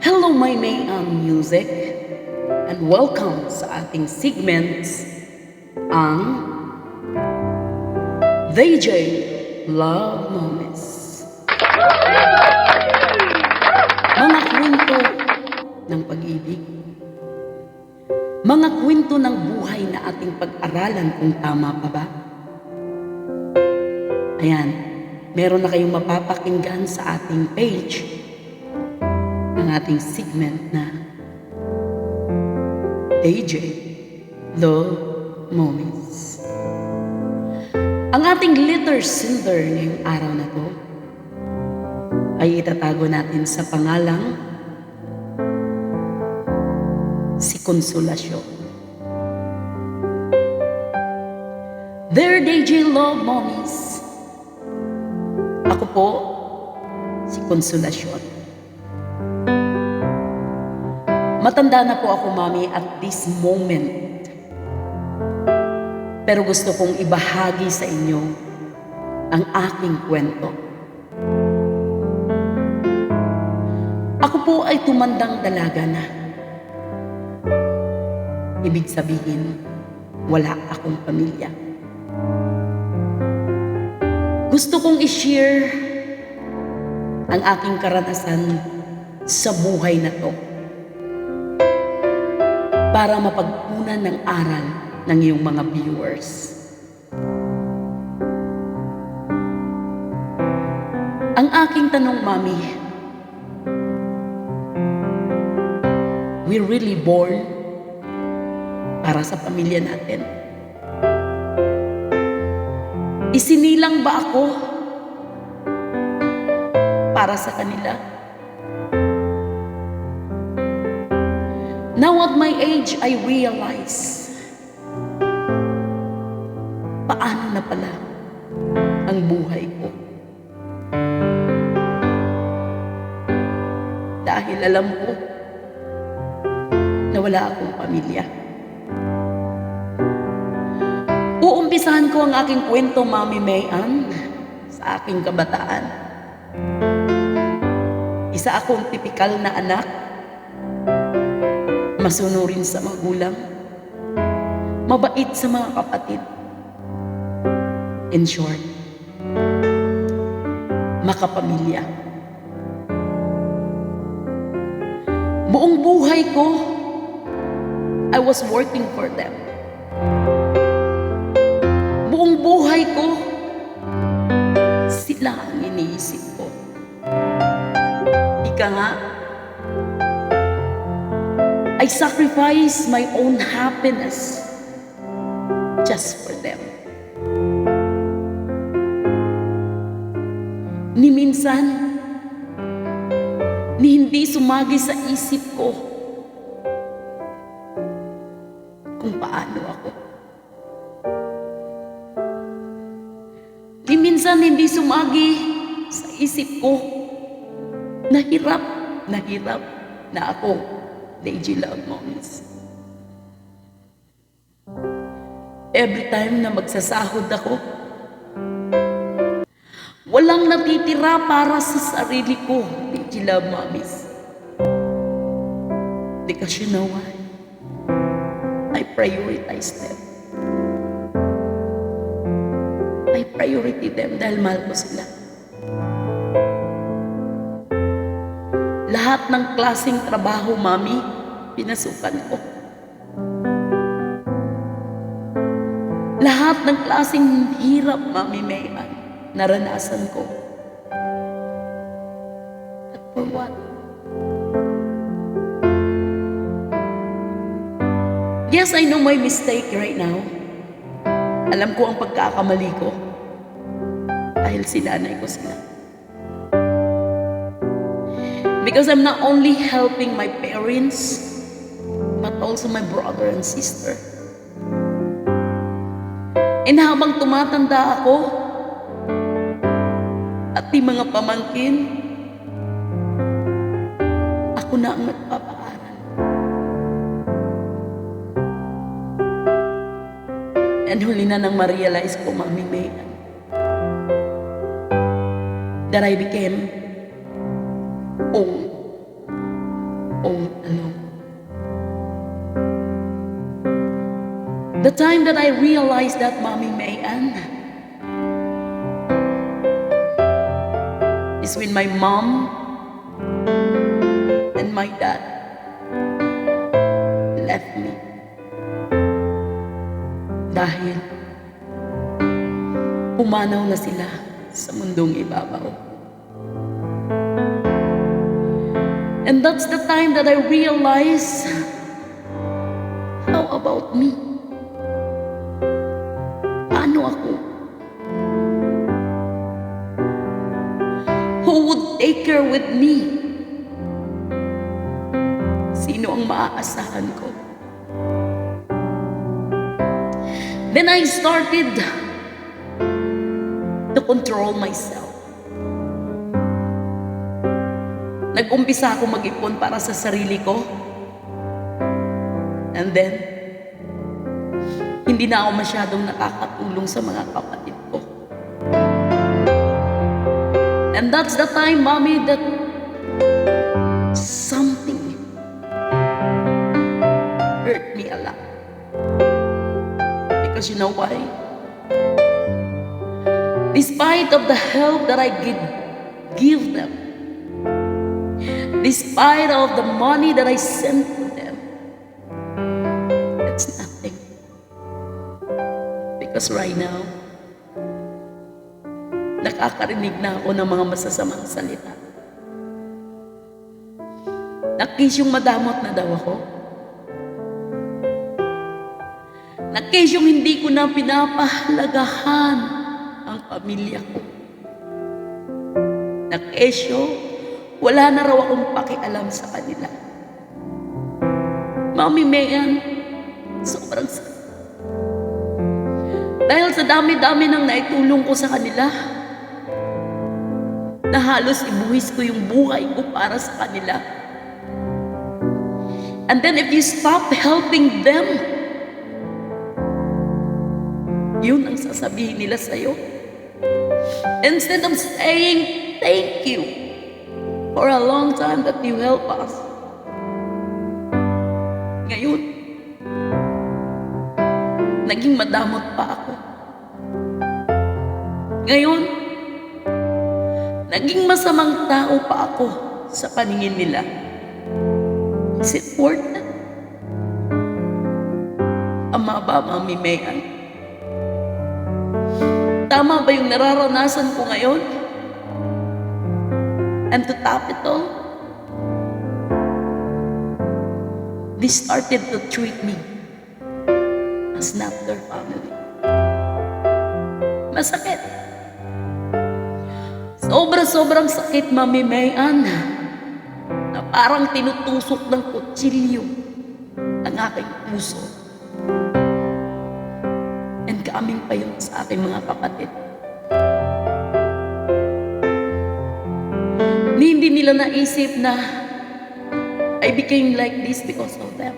Hello, my May ang Music and welcome sa ating segments ang DJ Love Moments. Mga kwento ng pag-ibig. Mga kwento ng buhay na ating pag-aralan kung tama pa ba? Ayan, meron na kayong mapapakinggan sa ating page ating segment na DJ Love Moments. Ang ating letter sender ngayong araw na to ay itatago natin sa pangalang si Konsolasyon. Dear DJ Love Mommies, ako po si Konsolasyon. Matanda na po ako, Mami, at this moment. Pero gusto kong ibahagi sa inyo ang aking kwento. Ako po ay tumandang dalaga na. Ibig sabihin, wala akong pamilya. Gusto kong i-share ang aking karanasan sa buhay na to para mapagpunan ng aral ng iyong mga viewers. Ang aking tanong, Mami, we really born para sa pamilya natin? Isinilang ba ako para sa kanila? Now at my age, I realize paano na pala ang buhay ko. Dahil alam ko na wala akong pamilya. Uumpisahan ko ang aking kwento, Mami Mayan, sa aking kabataan. Isa akong tipikal na anak masunurin sa magulang, mabait sa mga kapatid. In short, makapamilya. Buong buhay ko, I was working for them. Buong buhay ko, sila ang iniisip ko. Ika nga, I sacrifice my own happiness just for them. Ni minsan, ni hindi sumagi sa isip ko kung paano ako. Ni minsan hindi sumagi sa isip ko na hirap, na hirap na ako DJ Love Moments. Every time na magsasahod ako, walang natitira para sa sarili ko, DJ Love Mommies. Because you know why? I prioritize them. I priority them dahil mahal ko sila. Lahat ng klaseng trabaho, Mami, pinasukan ko. Lahat ng klaseng hirap, Mami Mayan, naranasan ko. At for what? Yes, I know my mistake right now. Alam ko ang pagkakamali ko. Dahil sinanay ko sila. Because I'm not only helping my parents, but also my brother and sister. And habang tumatanda ako, at di mga pamangkin, ako na ang nagpapaaral. And huli na nang ma-realize ko, Mami May, that I became old. all alone. The time that I realized that, Mommy Mayan, is when my mom and my dad left me. Dahil pumanaw na sila sa mundong ibabaw. And that's the time that I realized, how about me? Paano ako? Who would take care with me? Sino ang maaasahan ko? Then I started to control myself. Nag-umpisa ako mag-ipon para sa sarili ko. And then, hindi na ako masyadong nakakatulong sa mga kapatid ko. And that's the time, Mommy, that something hurt me a lot. Because you know why? Despite of the help that I give, give them, despite of the money that I sent to them, it's nothing. Because right now, nakakarinig na ako ng mga masasamang salita. Nakis madamot na daw ako. Nakis hindi ko na pinapahalagahan ang pamilya ko. Nakesyo, wala na raw akong pakialam sa kanila. Mami Mayan, sobrang sakit. Dahil sa dami-dami ng naitulong ko sa kanila, na halos ibuhis ko yung buhay ko para sa kanila. And then if you stop helping them, yun ang sasabihin nila sa'yo. Instead of saying, thank you for a long time that you help us. Ngayon, naging madamot pa ako. Ngayon, naging masamang tao pa ako sa paningin nila. Is it worth it? Ama ba, Mami Mayan? Tama ba yung nararanasan ko ngayon? And to top it all, they started to treat me as not their family. Masakit. Sobra-sobrang sakit, Mami Mayan, na parang tinutusok ng kutsilyo ang aking puso. And kaming pa yun sa aking mga kapatid. Hindi nila naisip na I became like this because of them.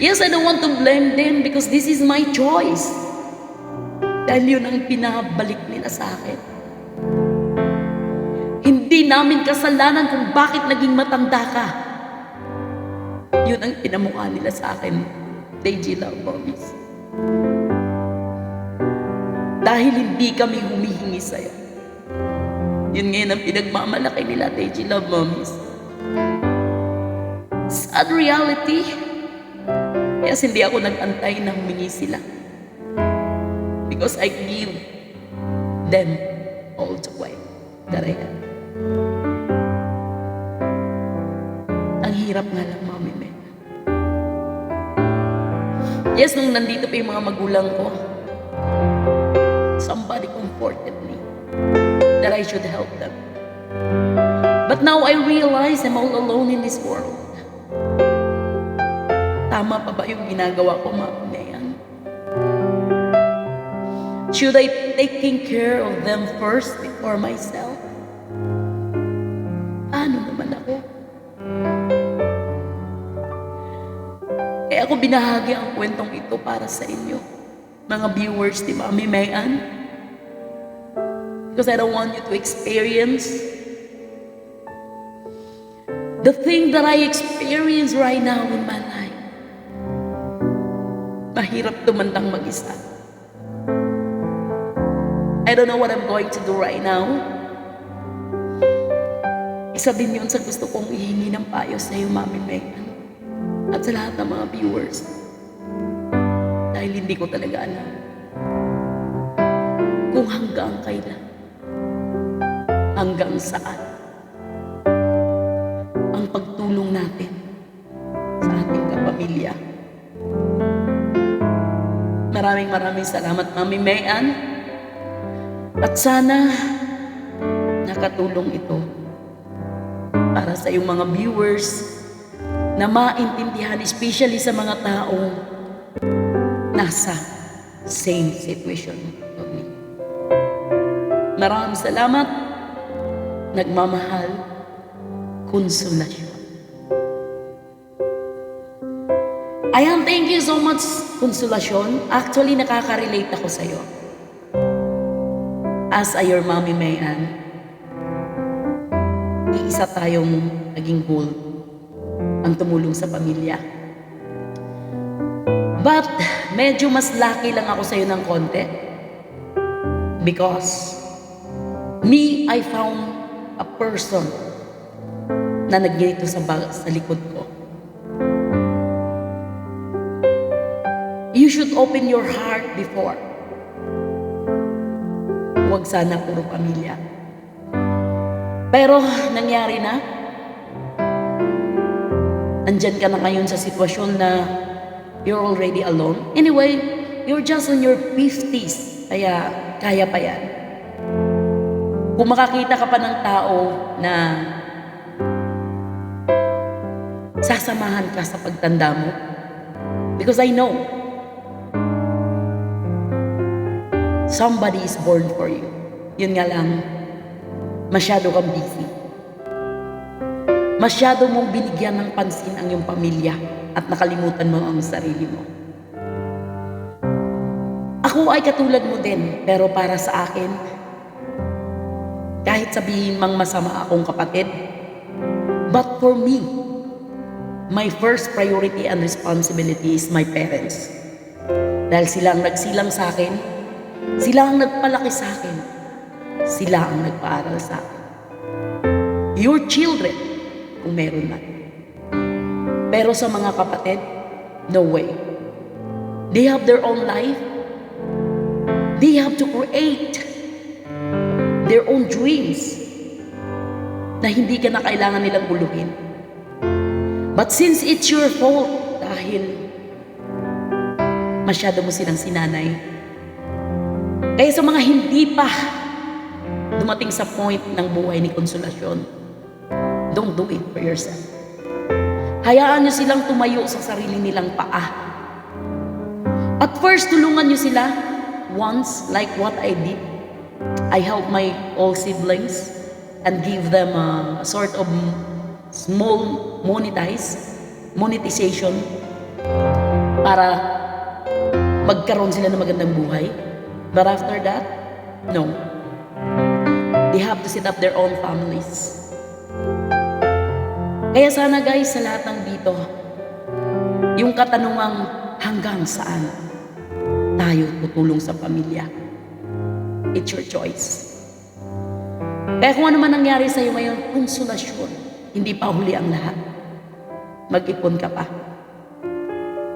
Yes, I don't want to blame them because this is my choice. Dahil yun ang pinabalik nila sa akin. Hindi namin kasalanan kung bakit naging matanda ka. Yun ang pinamukha nila sa akin. Deji Love Mommies. Dahil hindi kami humihingi sa'yo. Yun ngayon ang pinagmamalaki nila, Deji Love Mommies. Sad reality. Yes, hindi ako nag-antay na humingi sila. Because I give them all the way that I have. Ang hirap nga lang, Mami May. Yes, nung nandito pa yung mga magulang ko, somebody comforted me that I should help them. But now I realize I'm all alone in this world. Tama pa ba yung ginagawa ko, Mami Mayan? Should I taking care of them first before myself? Paano naman ako? Kaya ako binahagi ang kwentong ito para sa inyo, mga viewers ni Mami Mayan. Because I don't want you to experience the thing that I experience right now in my life. Mahirap tumandang mag-isa. I don't know what I'm going to do right now. Isa din yun sa gusto kong ihingi ng payo sa iyo, Mami Megan. At sa lahat ng mga viewers. Dahil hindi ko talaga alam kung hanggang kailan, hanggang saan ang pagtulong natin sa ating kapamilya. Maraming maraming salamat, Mami Mayan. At sana nakatulong ito para sa iyong mga viewers na maintindihan, especially sa mga taong nasa same situation. Maraming salamat. Nagmamahal. Konsolasyon. Ayan, thank you so much, Konsolasyon. Actually, nakaka-relate ako sa'yo. As a your mommy, Mayan, iisa tayong naging goal ang tumulong sa pamilya. But, medyo mas lucky lang ako sa'yo ng konti. Because, me, I found a person na nagganito sa, sa likod ko. You should open your heart before. Huwag sana puro pamilya. Pero nangyari na. Andyan ka na ngayon sa sitwasyon na you're already alone. Anyway, you're just on your 50s. Kaya kaya pa yan. Kung makakita ka pa ng tao na sasamahan ka sa pagtanda mo, because I know somebody is born for you. Yun nga lang, masyado kang busy. Masyado mong binigyan ng pansin ang iyong pamilya at nakalimutan mo ang sarili mo. Ako ay katulad mo din, pero para sa akin, kahit sabihin mang masama akong kapatid, but for me, my first priority and responsibility is my parents. Dahil sila ang nagsilang sa akin, sila ang nagpalaki sa akin, sila ang nagpaaral sa akin. Your children, kung meron man. Pero sa mga kapatid, no way. They have their own life. They have to create their own dreams na hindi ka na kailangan nilang guluhin. But since it's your fault, dahil masyado mo silang sinanay, kaya sa mga hindi pa dumating sa point ng buhay ni Konsolasyon, don't do it for yourself. Hayaan nyo silang tumayo sa sarili nilang paa. At first, tulungan nyo sila once, like what I did. I help my all siblings and give them a sort of small monetize, monetization para magkaroon sila ng magandang buhay. But after that, no. They have to set up their own families. Kaya sana guys, sa lahat ng dito, yung katanungang hanggang saan tayo tutulong sa pamilya. It's your choice. Kaya kung ano man nangyari sa iyo ngayon, konsolasyon, hindi pa huli ang lahat. Mag-ipon ka pa.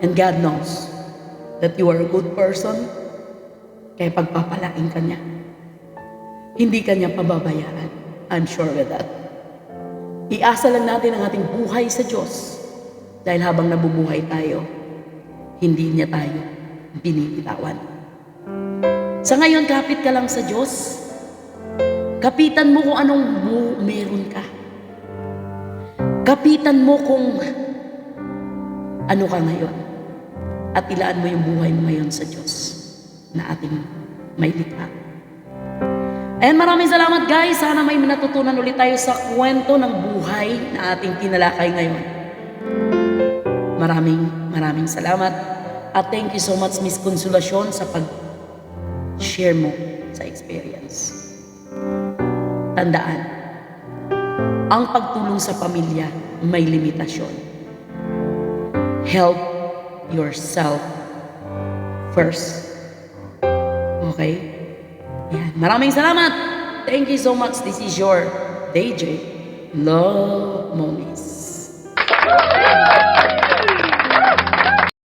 And God knows that you are a good person, kaya pagpapalain ka niya. Hindi ka niya pababayaan. I'm sure with that. Iasa lang natin ang ating buhay sa Diyos dahil habang nabubuhay tayo, hindi niya tayo binibitawan. Sa ngayon, kapit ka lang sa Diyos. Kapitan mo kung anong mu- meron ka. Kapitan mo kung ano ka ngayon. At ilaan mo yung buhay mo ngayon sa Diyos na ating may likha. And maraming salamat guys. Sana may natutunan ulit tayo sa kwento ng buhay na ating tinalakay ngayon. Maraming maraming salamat. At thank you so much Miss Consolasyon sa pag-share mo sa experience. Tandaan, ang pagtulong sa pamilya may limitasyon. Help yourself first. Okay? Yan. Maraming salamat. Thank you so much. This is your DJ Love Moments.